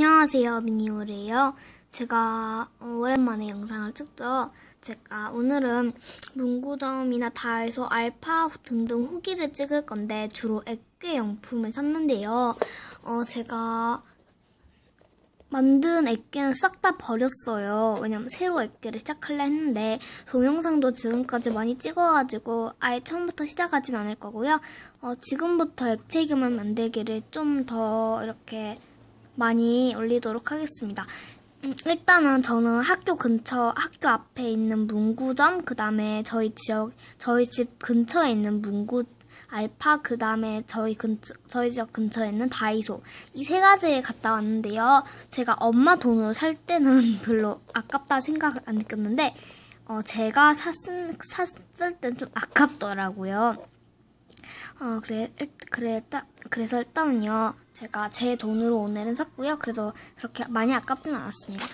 안녕하세요, 미니오래요. 제가 어, 오랜만에 영상을 찍죠. 제가 오늘은 문구점이나 다이소, 알파 등등 후기를 찍을 건데 주로 액괴 용품을 샀는데요. 어, 제가 만든 액괴는 싹 다 버렸어요. 왜냐면 새로 액괴를 시작하려 했는데 동영상도 지금까지 많이 찍어가지고 아예 처음부터 시작하진 않을 거고요. 어, 지금부터 액체기물 만들기를 좀 더 이렇게 많이 올리도록 하겠습니다. 음, 일단은 저는 학교 근처, 학교 앞에 있는 문구점, 그 다음에 저희 지역, 저희 집 근처에 있는 문구, 알파, 그 다음에 저희 근처, 저희 지역 근처에 있는 다이소. 이 세 가지를 갔다 왔는데요. 제가 엄마 돈으로 살 때는 별로 아깝다 생각 안 느꼈는데, 어, 제가 샀을, 샀을 땐 좀 아깝더라고요. 어, 그래, 일- 그래, 따, 그래서 일단은요, 제가 제 돈으로 오늘은 샀고요. 그래도 그렇게 많이 아깝진 않았습니다.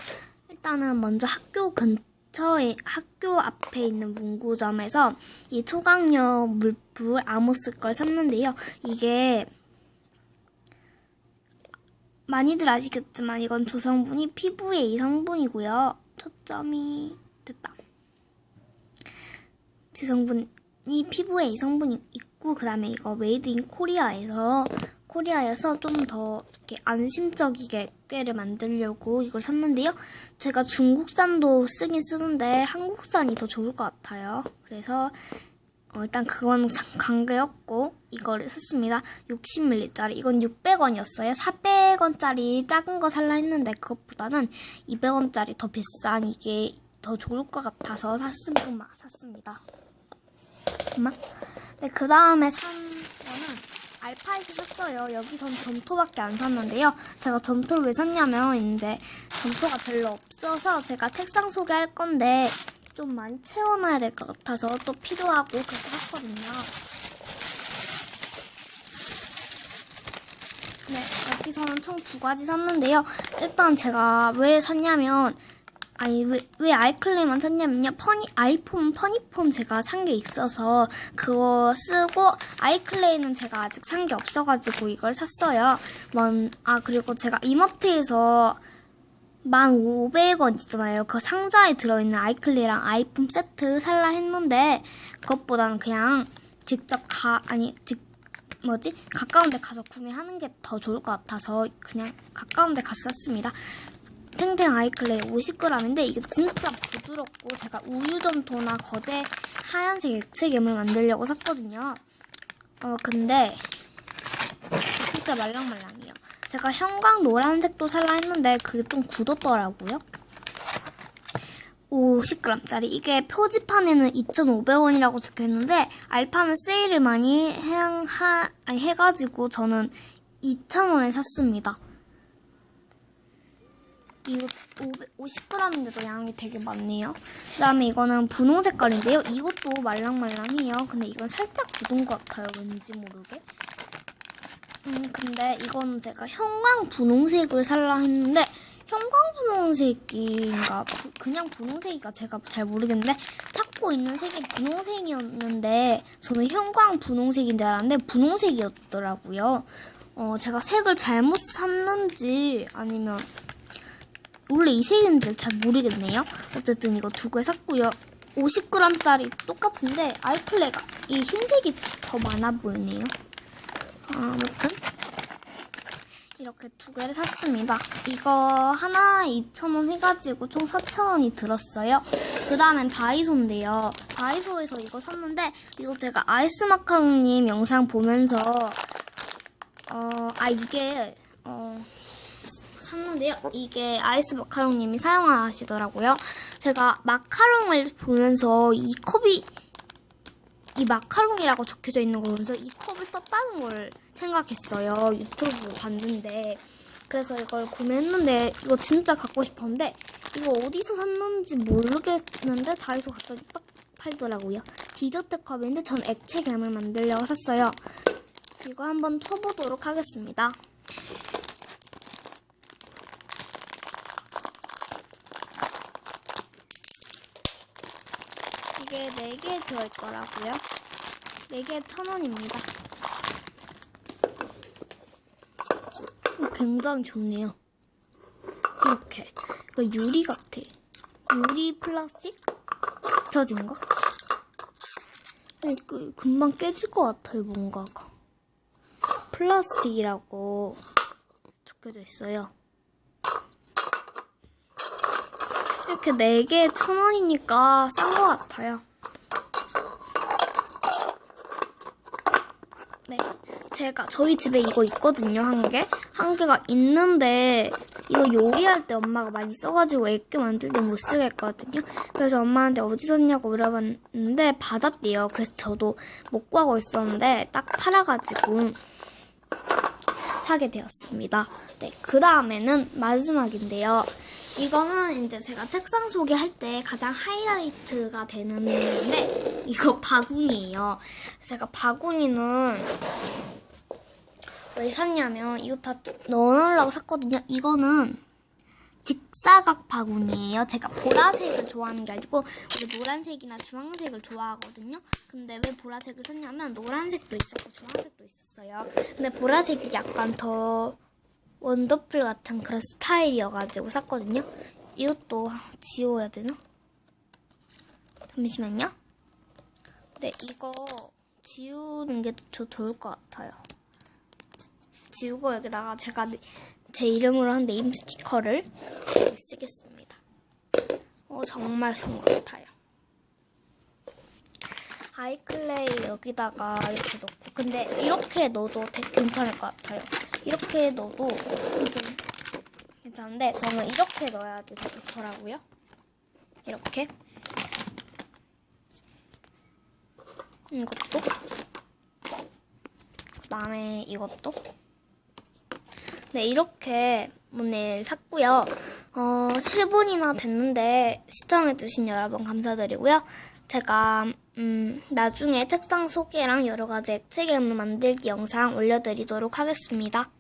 일단은 먼저 학교 근처에, 학교 앞에 있는 문구점에서 이 초강력 물풀 아모스 걸 샀는데요. 이게, 많이들 아시겠지만 이건 두 성분이 피부의 이 성분이고요. 초점이 됐다. 지성분 이 피부에 이 성분이 있고 그다음에 이거 메이드 인 코리아에서 코리아에서 좀 더 이렇게 안심적이게 꾀를 만들려고 이걸 샀는데요. 제가 중국산도 쓰긴 쓰는데 한국산이 더 좋을 것 같아요. 그래서 어, 일단 그건 상- 관계없고 이거를 샀습니다. 60ml짜리 이건 600원이었어요. 400원짜리 작은 거 살라 했는데 그것보다는 200원짜리 더 비싼 이게 더 좋을 것 같아서 샀습니다. 엄마. 네, 그 다음에 산 거는 알파에서 샀어요. 여기선 점토밖에 안 샀는데요. 제가 점토를 왜 샀냐면 이제 점토가 별로 없어서 제가 책상 소개할 건데 좀 많이 채워놔야 될 것 같아서 또 필요하고 그래서 샀거든요. 네, 여기서는 총 두 가지 샀는데요. 일단 제가 왜 샀냐면 아니 왜, 왜 아이클레만 샀냐면요 퍼니 아이폰 퍼니폼 제가 산 게 있어서 그거 쓰고 아이클레이는 제가 아직 산 게 없어가지고 이걸 샀어요. 먼, 아 그리고 제가 이마트에서 1,500원 있잖아요. 그 상자에 들어있는 아이클레이랑 아이폰 세트 살라 했는데 그것보다는 그냥 직접 가 아니 직 뭐지 가까운 데 가서 구매하는 게 더 좋을 것 같아서 그냥 가까운 데 가서 샀습니다. 탱탱 아이클레이 50g인데 이게 진짜 부드럽고 제가 우유점토나 거대 하얀색 액체괴물 만들려고 샀거든요. 어 근데 진짜 말랑말랑해요. 제가 형광 노란색도 살라 했는데 그게 좀 굳었더라고요. 50g짜리 이게 표지판에는 2,500원이라고 적혀있는데 알파는 세일을 많이 해, 하, 아니, 해가지고 저는 2,000원에 샀습니다. 이거 50g인데도 양이 되게 많네요. 그 다음에 이거는 분홍 색깔인데요. 이것도 말랑말랑해요. 근데 이건 살짝 굳은 것 같아요. 왠지 모르게. 음, 근데 이거는 제가 형광 분홍색을 살라 했는데 형광 분홍색인가 그- 그냥 분홍색인가 제가 잘 모르겠는데 찾고 있는 색이 분홍색이었는데 저는 형광 분홍색인 줄 알았는데 분홍색이었더라고요. 어, 제가 색을 잘못 샀는지 아니면 원래 이 색인지 잘 모르겠네요. 어쨌든 이거 두 개 샀고요. 50g짜리 똑같은데 아이클레가 이 흰색이 더 많아 보이네요. 아, 아무튼 이렇게 두 개를 샀습니다. 이거 하나 2,000원 해가지고 총 4,000원이 들었어요. 그 다음엔 다이소인데요. 다이소에서 이거 샀는데 이거 제가 아이스 마카롱님 영상 보면서 어, 아 이게 어, 샀는데요. 이게 아이스 마카롱님이 사용하시더라고요. 제가 마카롱을 보면서 이 컵이 이 마카롱이라고 적혀져 있는 거 보면서 이 컵을 썼다는 걸 생각했어요. 유튜브 봤는데. 그래서 이걸 구매했는데 이거 진짜 갖고 싶었는데 이거 어디서 샀는지 모르겠는데 다이소 갔더니 딱 팔더라고요. 디저트 컵인데 전 액체 괴물 만들려고 샀어요. 이거 한번 쳐보도록 하겠습니다. 이게 4개 들어있더라고요. 4개 1,000원입니다. 굉장히 좋네요. 이렇게. 이거 유리 같아. 유리 플라스틱? 젖은 거? 아니, 그, 금방 깨질 것 같아요, 뭔가가. 플라스틱이라고 적혀져 있어요. 이렇게 4개 천 원이니까 싼 것 같아요. 네. 제가 저희 집에 이거 있거든요, 한 개. 한 개가 있는데 이거 요리할 때 엄마가 많이 써가지고 애교 만들 때 못 쓰겠거든요. 그래서 엄마한테 어디 샀냐고 물어봤는데 받았대요. 그래서 저도 못 구하고 있었는데 딱 팔아가지고 사게 되었습니다. 네, 그 다음에는 마지막인데요. 이거는 이제 제가 책상 소개할 때 가장 하이라이트가 되는 건데 이거 바구니예요. 제가 바구니는 왜 샀냐면 이거 다 넣어놓으려고 샀거든요. 이거는 직사각 바구니예요. 제가 보라색을 좋아하는 게 아니고 원래 노란색이나 주황색을 좋아하거든요. 근데 왜 보라색을 샀냐면 노란색도 있었고 주황색도 있었어요. 근데 보라색이 약간 더 원더풀 같은 그런 스타일이어가지고 샀거든요. 이것도 지워야 되나? 잠시만요. 네, 이거 지우는 게 더 좋을 것 같아요. 지우고 여기다가 제가 네- 제 이름으로 한 네임 스티커를 쓰겠습니다. 어, 정말 좋은 것 같아요. 아이클레이 여기다가 이렇게 넣고 근데 이렇게 넣어도 되게 괜찮을 것 같아요. 이렇게 넣어도 좀 괜찮은데 저는 이렇게 넣어야지 더 좋더라고요. 이렇게 이것도 그다음에 이것도 네, 이렇게 오늘 샀고요. 어, 10분이나 됐는데 시청해주신 여러분 감사드리고요. 제가 음, 나중에 책상 소개랑 여러 가지 액체 괴물 만들기 영상 올려드리도록 하겠습니다.